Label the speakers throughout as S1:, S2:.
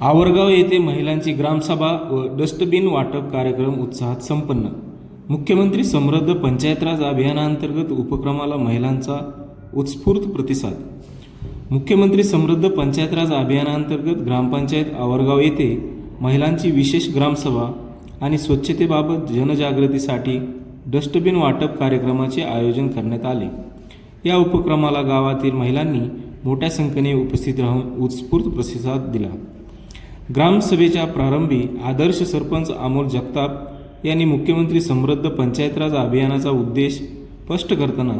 S1: आवरगाव येथे महिलांची ग्रामसभा व डस्टबिन वाटप कार्यक्रम उत्साहात संपन्न. मुख्यमंत्री समृद्ध पंचायतराज अभियानांतर्गत उपक्रमाला महिलांचा उत्स्फूर्त प्रतिसाद. मुख्यमंत्री समृद्ध पंचायतराज अभियानांतर्गत ग्रामपंचायत आवरगाव येथे महिलांची विशेष ग्रामसभा आणि स्वच्छतेबाबत जनजागृतीसाठी डस्टबिन वाटप कार्यक्रमाचे आयोजन करण्यात आले. या उपक्रमाला गावातील महिलांनी मोठ्या संख्येने उपस्थित राहून उत्स्फूर्त प्रतिसाद दिला. ग्रामसभेच्या प्रारंभी आदर्श सरपंच अमोल जगताप यांनी मुख्यमंत्री समृद्ध पंचायतराज अभियानाचा उद्देश स्पष्ट करताना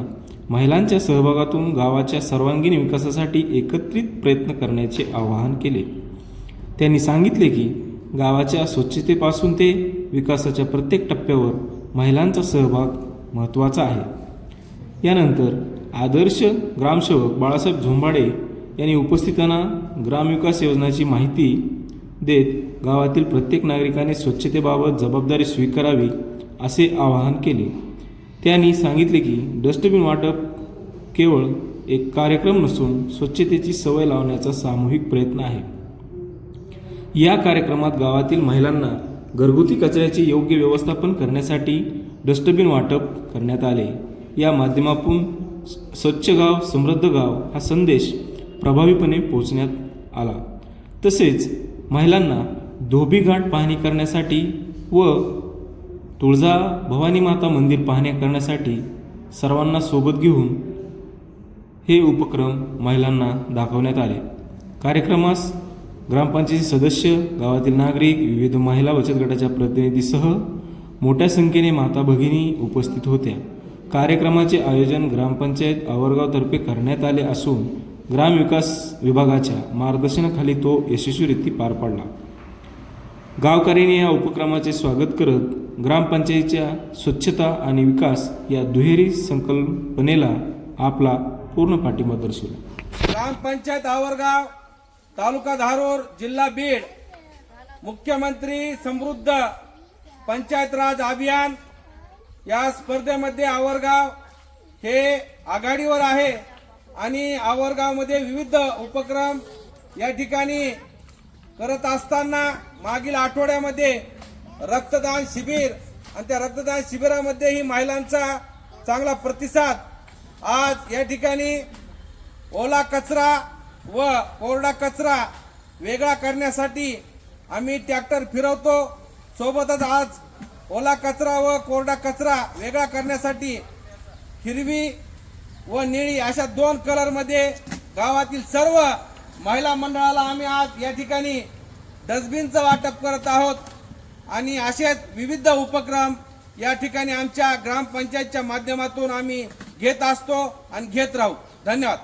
S1: महिलांच्या सहभागातून गावाच्या सर्वांगीण विकासासाठी एकत्रित प्रयत्न करण्याचे आवाहन केले. त्यांनी सांगितले की गावाच्या स्वच्छतेपासून ते विकासाच्या प्रत्येक टप्प्यावर महिलांचा सहभाग महत्त्वाचा आहे. यानंतर आदर्श ग्रामसेवक बाळासाहेब झोंबाडे यांनी उपस्थितांना ग्रामविकास योजनाची माहिती देत गावातील प्रत्येक नागरिकाने स्वच्छतेबाबत जबाबदारी स्वीकारावी असे आवाहन केले. त्यांनी सांगितले की डस्टबिन वाटप केवळ एक कार्यक्रम नसून स्वच्छतेची सवय लावण्याचा सामूहिक प्रयत्न आहे. या कार्यक्रमात गावातील महिलांना घरगुती कचऱ्याचे योग्य व्यवस्थापन करण्यासाठी डस्टबिन वाटप करण्यात आले. या माध्यमातून स्वच्छ गाव समृद्ध गाव हा संदेश प्रभावीपणे पोहोचण्यात आला. तसेच महिलांना धोबी घाट पाहणी करण्यासाठी व तुळजा भवानी माता मंदिर पाहण्या करण्यासाठी सर्वांना सोबत घेऊन हे उपक्रम महिलांना दाखवण्यात आले. कार्यक्रमास ग्रामपंचायती सदस्य गावातील नागरिक विविध महिला बचत गटाच्या प्रतिनिधीसह मोठ्या संख्येने माता भगिनी उपस्थित होत्या. कार्यक्रमाचे आयोजन ग्रामपंचायत आवरगावतर्फे करण्यात आले असून ग्रामविकास विभागाच्या मार्गदर्शनाखाली तो यशस्वीरित्या पार पाडला. गावकऱ्यांनी या उपक्रमाचे स्वागत करत ग्रामपंचायतीच्या स्वच्छता आणि विकास या दुहेरी संकल्पनेला आपला पूर्ण पाठिंबा दर्शवला.
S2: ग्रामपंचायत आवरगाव तालुका धारूर जिल्हा बीड मुख्यमंत्री समृद्ध पंचायत राज अभियान या स्पर्धेमध्ये आवरगाव हे आघाडीवर आहे. आणि आवरगावमध्ये विविध उपक्रम या ठिकाणी करत असताना मागील आठवड्यामध्ये रक्तदान शिबिर आणि त्या रक्तदान शिबिरामध्येही महिलांचा चांगला प्रतिसाद आज या ठिकाणी ओला कचरा व कोरडा कचरा वेगळा करण्यासाठी आम्ही ट्रॅक्टर फिरवतो. सोबतच आज ओला कचरा व कोरडा कचरा वेगळा करण्यासाठी हिरवी व निळी अशा दोन कलरमध्ये गावातील सर्व महिला मंडळाला आम्ही आज या ठिकाणी डस्टबिनचं वाटप करत आहोत. आणि असेच विविध उपक्रम या ठिकाणी आमच्या ग्रामपंचायतच्या माध्यमातून आम्ही घेत असतो आणि घेत राहू. धन्यवाद.